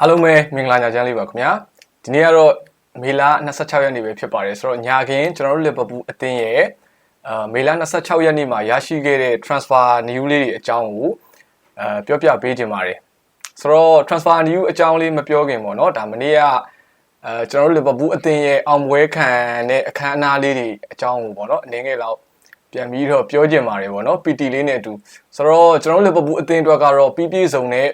အားလုံးပဲမင်္ဂလာညချမ်းလေးပါခင်ဗျာဒီနေ့ကတော့မေလ26ရက်နေ့ပဲဖြစ်ပါတယ်ဆိုတော့ညာခင်ကျွန်တော်တို့လီဗာပူးအသင်းရဲ့အာမေလ26ရက်နေ့မှာရရှိခဲ့တဲ့ transfer news လေးတွေအကြောင်းကိုအာပြောပြပေးခြင်းပါတယ်ဆိုတော့ transfer news အကြောင်းလေးမပြောခင်ပေါ့နော်ဒါမနေ့ကအဲကျွန်တော်တို့လီဗာပူးအသင်းရဲ့အောင်ပွဲခံတဲ့အခမ်းအနားလေးတွေအကြောင်းကိုပေါ့နော်အနေငယ်လောက်ပြန်ပြီးတော့ပြောခြင်းပါတယ်ပေါ့နော် PT လေးနဲ့အတူဆိုတော့ကျွန်တော်တို့လီဗာပူးအသင်းအတွက်ကတော့ပြည့်ပြည့်စုံတဲ့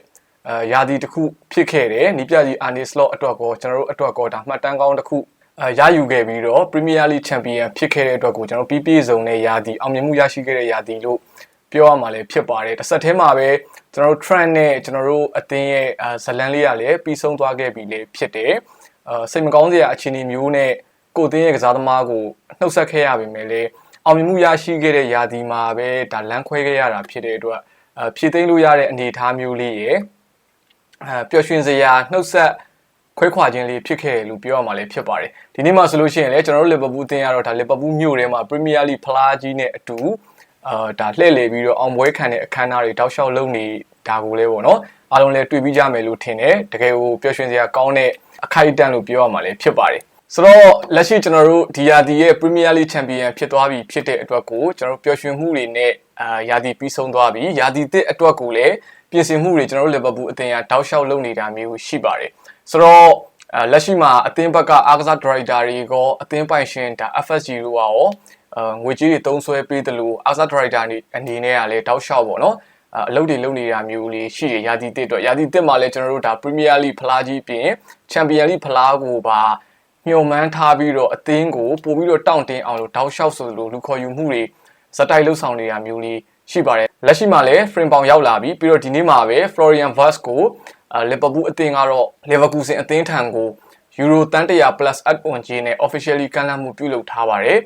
အဲယာဒီတစ်ခုဖြစ်ခဲ့တယ်နီးပြကြီးအာနီစလော့အတွက်ကိုကျွန်တော်တို့အတွက်ကိုဒါမှတ်တမ်းကောင်းတစ်ခုအဲရယူခဲ့ပြီးတော့ Premier League Champion ဖြစ်ခဲ့တဲ့အတွက်ကိုကျွန်တော်ပြည့်ပြည့်စုံတဲ့ယာဒီအောင်မြင်မှုရရှိခဲ့တဲ့ယာဒီလို့ပြောရမှာလည်းဖြစ်ပါတယ်တစ်ဆက်တည်းမှာပဲကျွန်တော်တို့ trend နဲ့ကျွန်တော်တို့အသင်းရဲ့ဇလန်လေးရလည်းပြီးဆုံးသွားခဲ့ပြီလေဖြစ်တယ်အဲစိတ်မကောင်းစရာအခြေအနေမျိုးနဲ့ကိုအသင်းရဲ့ကစားသမားကိုနှုတ်ဆက်ခဲ့ရပေမဲ့လည်းအောင်မြင်မှုရရှိခဲ့တဲ့ယာဒီမှာပဲဒါလမ်းခွဲခဲ့ရတာဖြစ်တဲ့အတွက်အဖြည့်သိမ်းလို့ရတဲ့အနေအထားမျိုးလေးရယ်အဲ ပျော်ရွှင်စရာနှုတ်ဆက်ခွဲခွာခြင်းလေးဖြစ်ခဲ့တယ်လို့ပြောရမှာလည်းဖြစ်ပါတယ်ဒီနေ့မှဆိုလို့ရှိရင်လည်းကျွန်တော်တို့လီဗာပူးအသင်းကတော့ဒါလီဗာပူးမြို့ထဲမှာပရီးမီးယားလိဖလားကြီးနဲ့အတူအာဒါလှည့်လည်ပြီးတော့အောင်ပွဲခံတဲ့အခမ်းအနားတွေတောက်လျှောက်လုပ်နေတာကိုလည်းပေါ့နော်အားလုံးလည်းတွေ့ပြီးကြမယ်လို့ထင်တယ်တကယ်ကိုပျော်ရွှင်စရာကောင်းတဲ့အခိုက်အတန့်လို့ပြောရမှာလည်းဖြစ်ပါတယ်ဆိုတော့လက်ရှိကျွန်တော်တို့ဒီယာဒီရဲ့ Premier League Champion ဖြစ်သွားပြီဖြစ်တဲ့အတွက်ကိုကျွန်တော်တို့ပျော်ရွှင်မှုတွေနဲ့ အာယာဒီပြီးဆုံးသွားပြီယာဒီတဲ့အတွက်ကိုလည်းပြင်ဆင်မှုတွေကျွန်တော်တို့လီဗာပူးအသင်းကတောက်လျှောက်လုပ်နေတာမျိုးရှိပါတယ်ဆိုတော့အဲလက်ရှိမှာအသင်းဘက်ကအားကစားဒရိုက်တာတွေကောအသင်းပိုင်ရှင်ဒါ FSG တို့ကရောအဲငွေကြေးတွေတုံးဆွဲပေးတယ်လို့အားကစားဒရိုက်တာအနေနဲ့ကလည်းတောက်လျှောက်ပေါ့နော်အလုပ်တွေလုပ်နေတာမျိုးလေးရှိရယာတီတစ်တော့ယာတီတစ်မှာလည်းကျွန်တော်တို့ဒါ Premier League ဖလားကြီးပြင် Champion League ဖလားကိုပါမျှော်မှန်းထားပြီးတော့အသင်းကိုပို့ပြီးတော့တောင့်တင်းအောင်လို့တောက်လျှောက်ဆိုလို့လူခေါ်ယူမှုတွေ စတိုက်လှုပ်ဆောင်နေတာမျိုးလေးရှိပါတယ်လက်ရှိမှာလည်း frame ပေါင်ရောက်လာပြီပြီးတော့ဒီနေ့မှာပဲ Florian Wirtz ကိုလီဗာပူးအသင်းကတော့လီဗာပူးစင်အသင်းထံကိုယူရိုတန်100 plus add-on ကြီးနဲ့ officially ကမ်းလှမ်းမှုပြုလုပ်ထားပါတယ်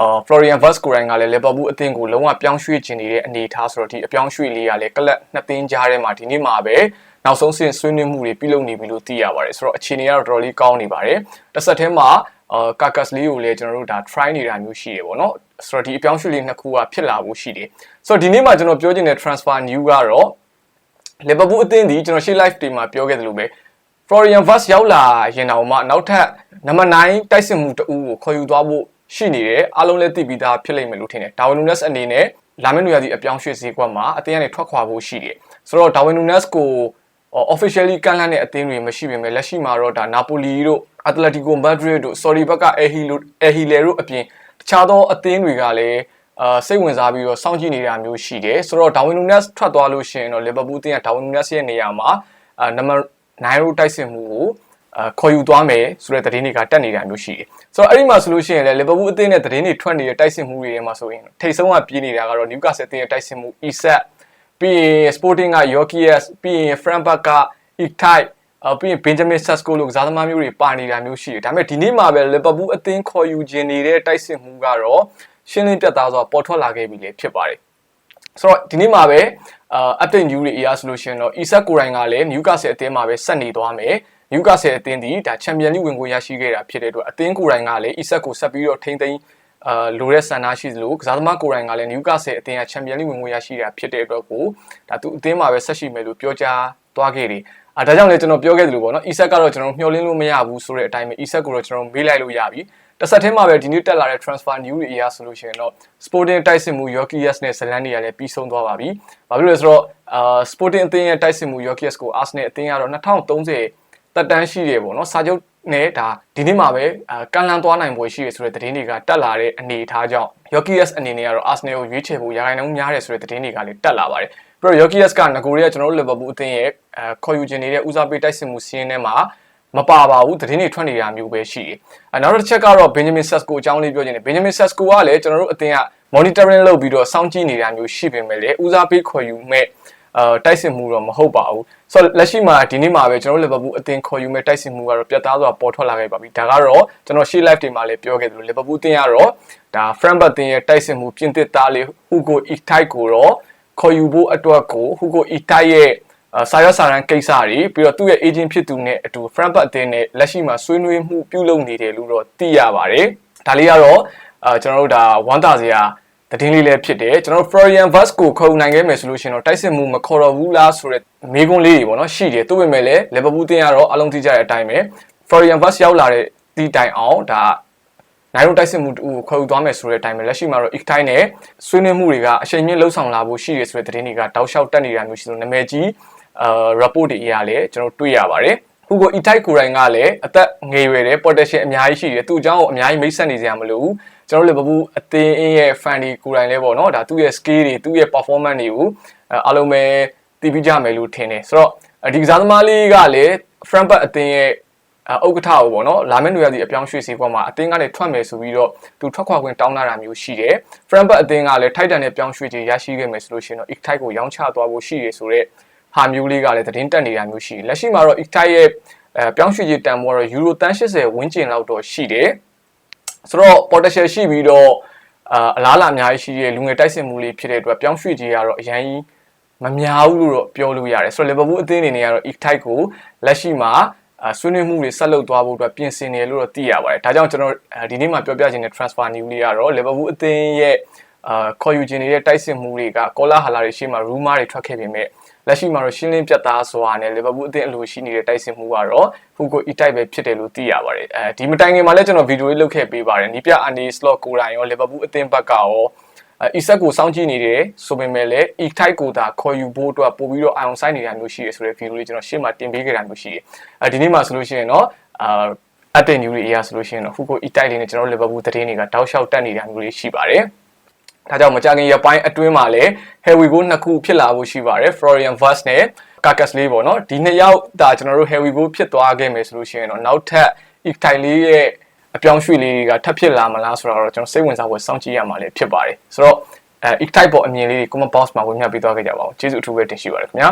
အာ Florian Wirtz ကိုယ်တိုင်ကလည်းလီဗာပူးအသင်းကိုလုံးဝပြောင်းရွှေ့ခြင်းနေတဲ့အနေအထားဆိုတော့ဒီအပြောင်းရွှေ့လေးကလည်းကလပ်နှစ်သင်းကြားထဲမှာဒီနေ့မှာပဲနောက်ဆုံးဆင့်ဆွေးနွေးမှုတွေပြုလုပ်နေပြီလို့သိရပါတယ်ဆိုတော့အခြေအနေကတော့တော်တော်လေးကောင်းနေပါတယ်တစ်ဆက်တည်းမှာအာကာကတ်လေးကိုလည်းကျွန်တော်တို့ဒါ try နေတာမျိုးရှိတယ်ပေါ့နော်ဆိုတော့ဒီအပြောင်းရွှေ့လေးနှစ်ခုကဖြစ်လာဖို့ရှိတယ်ဆိုတော့ဒီနေ့မှာကျွန်တော်ပြောချင်တဲ့ transfer new ကတော့လီဗာပူးအသင်းဒီကျွန်တော်ရှေ့ live တွေမှာပြောခဲ့သလိုပဲ Florian Wirtz ရောက်လာရင်တော့မှနောက်ထပ်နံပါတ်9တိုက်စစ်မှုတအူးကိုခေါ်ယူသွားဖို့ ရှိနေတယ်အားလုံးလည်းသိပြီးသားဖြစ်လိမ့်မယ်လို့ထင်တယ် Darwin Nunes အနေနဲ့လာမယ့်နွေရာသီအပြောင်းရွှေ့စည်းကွက်မှာအသင်းကနေထွက်ခွာဖို့ရှိတယ်ဆိုတော့ Darwin Nunes ကို officially ကန့်လန့်တဲ့အသင်းတွေမရှိပေမဲ့လက်ရှိမှာတော့ဒါ Napoli တို့ Atletico Madrid တို့ sorry ဘက်က Ehilo Ehile တို့အပြင်တခြားသောအသင်းတွေကလည်းအာစိတ်ဝင်စားပြီးတော့စောင့်ကြည့်နေတာမျိုးရှိတယ်ဆိုတော့ Darwin Nunes ထွက်သွားလို့ရှိရင်တော့ Liverpool အသင်းက Darwin Nunes ရဲ့နေရာမှာအာနံပါတ်9ရိုတိုက်စစ်မှုကိုအာ ခေါ်ယူသွားမယ်ဆိုတဲ့သတင်းတွေကတက်နေတာမျိုးရှိတယ်ဆိုတော့အဲ့ဒီမှာဆိုလို့ရှိရင်လည်း Liverpool အသင်းနဲ့သတင်းတွေထွက်နေတဲ့တိုက်စစ်မှုတွေထဲမှာဆိုရင်ထိတ်ဆုံးကပြေးနေတာကတော့ Newcastle အသင်းရဲ့တိုက်စစ်မှု Isak ပြီးရင် Sporting က Yorkies ပြီးရင် Frankfurt က Itai အပြီးရင် Benjamin Sesko လို့ကစားသမားမျိုးတွေပါနေတာမျိုးရှိတယ်ဒါပေမဲ့ဒီနေ့မှာပဲ Liverpool အသင်းခေါ်ယူခြင်းနေတဲ့တိုက်စစ်မှုကတော့ရှင်းလင်းပြတ်သားစွာပေါ်ထွက်လာခဲ့ပြီလေဖြစ်ပါတယ်ဆိုတော့ဒီနေ့မှာပဲအာ update news တွေအရာဆိုလို့ရှိရင်တော့ Isak ကိုရိုင်ကလည်း Newcastle အသင်းမှာပဲဆက်နေသွားမယ် Newcastle အသင်းဒီဒါ Champions League ဝင်ခွင့်ရရှိခဲ့တာဖြစ်တဲ့အတွက်အသင်းကိုရိုင်ကလည်း Isak ကိုဆက်ပြီးတော့ထိမ့်သိမ်းအာလိုတဲ့ဆန္ဒရှိသလိုကစားသမားကိုရိုင်ကလည်း Newcastle အသင်းက Champions League ဝင်ခွင့်ရရှိတာဖြစ်တဲ့အတွက်ကိုဒါသူအသင်းမှာပဲဆက်ရှိမယ်လို့ပြောကြားသွားခဲ့တယ်အဲဒါကြောင့်လည်းကျွန်တော်ပြောခဲ့သလိုပေါ့နော် Isak ကတော့ကျွန်တော်မျှော်လင့်လို့မရဘူးဆိုတဲ့အတိုင်းပဲ Isak ကိုတော့ကျွန်တော်မေးလိုက်လို့ရပြီတစ်ဆက်တည်းမှာပဲဒီနေ့တက်လာတဲ့ transfer news တွေအရဆိုလို့ရှိရင်တော့ Sporting တိုက်စစ်မှု Yorkies နဲ့ Zealand တွေကလည်းပြီးဆုံးသွားပါပြီ။ဘာဖြစ်လို့လဲဆိုတော့အာ Sporting အသင်းရဲ့တိုက်စစ်မှု Yorkies ကို Arsenal အသင်းကတော့2030 တက်တန်းရှိတယ်ပေါ့နော်။စာချုပ်နဲ့ဒါဒီနေ့မှာပဲအာကန်လန်သွားနိုင်ပွဲရှိရဆိုတဲ့သတင်းတွေကတက်လာတဲ့အနေအထားကြောင့် Yorkies အနေနဲ့ကတော့ Arsenal ကိုရွေးချယ်ဖို့ရာဂိုင်နှုန်းများတယ်ဆိုတဲ့သတင်းတွေကလည်းတက်လာပါတယ်။ပြီးတော့ Yorkies ကငကိုရီးကကျွန်တော်တို့ Liverpool အသင်းရဲ့အာခေါ်ယူခြင်းနေတဲ့ဦးစားပေးတိုက်စစ်မှုစီးရင်ထဲမှာမပါပါဘူးသတင်းတွေထွက်နေတာမျိုးပဲရှိတယ်။အဲနောက်တစ်ချက်ကတော့ Benjamin Sesko အကြောင်းလေးပြောချင်တယ်။ Benjamin Sesko ကလည်းကျွန်တော်တို့အသင်းက monitoring လုပ်ပြီးတော့စောင့်ကြည့်နေတာမျိုးရှိပေမဲ့လည်းဦးစားပေးခေါ်ယူမဲ့ အာတိုက်စစ်မှုတော့မဟုတ်ပါဘူး။ဆိုတော့လက်ရှိမှာဒီနေ့မှာပဲကျွန်တော်တို့ Liverpool အသင်းခေါ်ယူမဲ့တိုက်စစ်မှုကတော့ပြတ်သားစွာပေါ်ထွက်လာခဲ့ပါပြီ။ဒါကတော့ကျွန်တော်ရှေ့ live တွေမှာလည်းပြောခဲ့သလို Liverpool အသင်းကတော့ဒါ Frankfurt အသင်းရဲ့တိုက်စစ်မှုပြင်သစ်သားလေး Hugo Itai ကိုတော့ခေါ်ယူဖို့အတွက်ကို Hugo Itai ရဲ့စာရွက်စာတမ်းကိစ္စတွေပြီးတော့သူ့ရဲ့ agent ဖြစ်သူနဲ့အတူ Frankfurt အသင်းနဲ့လက်ရှိမှာဆွေးနွေးမှုပြုလုပ်နေတယ်လို့တော့သိရပါတယ်။ဒါလေးကတော့အာကျွန်တော်တို့ဒါဝမ်းသာစရာ သတင်းလေးလည်းဖြစ်တယ်ကျွန်တော်တို့ Florian Vaz ကိုခေါ်နိုင်ခဲ့မယ်ဆိုလို့ရှိရင်တော့တိုက်စစ်မှုမခေါ်တော့ဘူးလားဆိုတဲ့မေးခွန်းလေးတွေပေါ့နော်ရှိတယ်သူ့ပေမဲ့လည်း Liverpool တင်းကတော့အလုံးသိကြတဲ့အတိုင်းပဲ Florian Vaz ရောက်လာတဲ့ဒီတိုင်အောင်ဒါနိုင်ရုံတိုက်စစ်မှုတူခေါ်ယူသွားမယ်ဆိုတဲ့အတိုင်းပဲလက်ရှိမှာတော့ Iktay နဲ့ဆွေးနွေးမှုတွေကအချိန်မြင့်လှုပ်ဆောင်လာဖို့ရှိတယ်ဆိုတဲ့သတင်းတွေကတောက်လျှောက်တက်နေတာမျိုးရှိလို့နာမည်ကြီးအာ report တွေအရာလည်းကျွန်တော်တွေ့ရပါတယ်ဟူကို Itai ကိုယ်တိုင်ကလည်းအသက်ငယ်ရွယ်တယ် potential အများကြီးရှိတယ်သူ့အကြောင်းကိုအများကြီးမိတ်ဆက်နေစရာမလိုဘူး ကျွန်တော်တို့ Liverpool အသင်းရဲ့ fan တွေကိုယ်တိုင်လည်းပေါ့နော်ဒါသူ့ရဲ့ skill တွေသူ့ရဲ့ performance တွေကိုအားလုံးပဲသိပြီးကြမယ်လို့ထင်တယ်ဆိုတော့ဒီကစားသမားလေးကလည်း Frankfurt အသင်းရဲ့ဥက္ကဋ္ဌကိုပေါ့နော်လာမယ့်နေရာဒီအပြောင်းရွှေ့စီကွာမှာအသင်းကနေထွက်မယ်ဆိုပြီးတော့သူထွက်ခွာခွင့်တောင်းလာတာမျိုးရှိတယ်။ Frankfurt အသင်းကလည်းထိုက်တန်တဲ့ပြောင်းရွှေ့ခြင်းရရှိခဲ့မယ်ဆိုလို့ရှိရင်တော့ Iktay ကိုရောင်းချသွားဖို့ရှိတယ်ဆိုတော့ဟာမျိုးလေးကလည်းသတင်းတက်နေတာမျိုးရှိတယ်။လက်ရှိမှာတော့ Iktay ရဲ့အဲပြောင်းရွှေ့ခြင်းတန်ဖိုးကတော့ Euro တန်80ဝန်းကျင်လောက်တော့ရှိတယ်။ ဆိုတော့ potential ရှိပြီးတော့အာအလားလာအများကြီးရှိတဲ့လူငယ်တိုက်စစ်မှုလေးဖြစ်တဲ့အတွက်ပြောင်းရွှေ့ခြင်းကတော့အရင်မများဘူးလို့တော့ပြောလို့ရတယ်ဆိုတော့ Liverpool အသင်းအနေနဲ့ကတော့ Iktay ကိုလက်ရှိမှာအာဆွေးနွေးမှုတွေဆက်လုပ်သွားဖို့အတွက်ပြင်ဆင်နေလို့တော့သိရပါတယ်။ဒါကြောင့်ကျွန်တော်ဒီနေ့မှာပြောပြချင်တဲ့ transfer news လေးကတော့ Liverpool အသင်းရဲ့ အာခေါ်ယူခြင်းနေတဲ့တိုက်စစ်မှုတွေကကောလာဟာလာတွေရှေ့မှာ rumor တွေထွက်ခဲ့ပေမဲ့လက်ရှိမှာတော့ရှင်းလင်းပြတ်သားစွာနဲ့ Liverpool အသင်းအလိုရှိနေတဲ့တိုက်စစ်မှုကတော့ Hugo Itai ပဲဖြစ်တယ်လို့သိရပါတယ်။အဲဒီမတိုင်ခင်မှာလည်းကျွန်တော်ဗီဒီယိုလေးလုပ်ခဲ့ပေးပါတယ်။နီးပြ Andy Slot ကိုယ်တိုင်ရော Liverpool အသင်းဘက်ကရောအီဆက်ကိုစောင့်ကြည့်နေတယ်ဆိုပေမဲ့လည်း e type ကိုသာခေါ်ယူဖို့အတွက်ပို့ပြီးတော့ ion site နေတာမျိုးရှိရဆိုတဲ့ view လေးကျွန်တော်ရှေ့မှာတင်ပေးခဲ့တာမျိုးရှိတယ်။အဲဒီနေ့မှာဆိုလို့ရှိရင်တော့အာအတဲ့ new တွေအရာဆိုလို့ရှိရင်တော့ Hugo e type လေးနဲ့ကျွန်တော် Liverpool သတင်းတွေကတောက်လျှောက်တက်နေတာမျိုးလေးရှိပါတယ်။ ဒါကြောင့်မကြခင်ရပိုင်းအတွင်းမှာလည်း Harry ကိုနှစ်ခုဖြစ်လာဖို့ရှိပါတယ် Florian Vaz နဲ့ Carcass လေးပေါ့နော်ဒီနှစ်ယောက်ဒါကျွန်တော်တို့ Harry ကိုဖြစ်သွားခဲ့မယ်ဆိုလို့ရှိရင်တော့နောက်ထပ် Iktay လေးရဲ့အပြောင်းရွှေ့လေးတွေကထပ်ဖြစ်လာမလားဆိုတော့ကျွန်တော်စိတ်ဝင်စားဖို့စောင့်ကြည့်ရမှာလည်းဖြစ်ပါတယ်ဆိုတော့အဲ Iktay ပေါ်အမြင်လေးတွေ comment box မှာဝင်မြပေးသွားခဲ့ကြပါဦးကျေးဇူးအထူးပဲတင်ရှိပါတယ်ခင်ဗျာ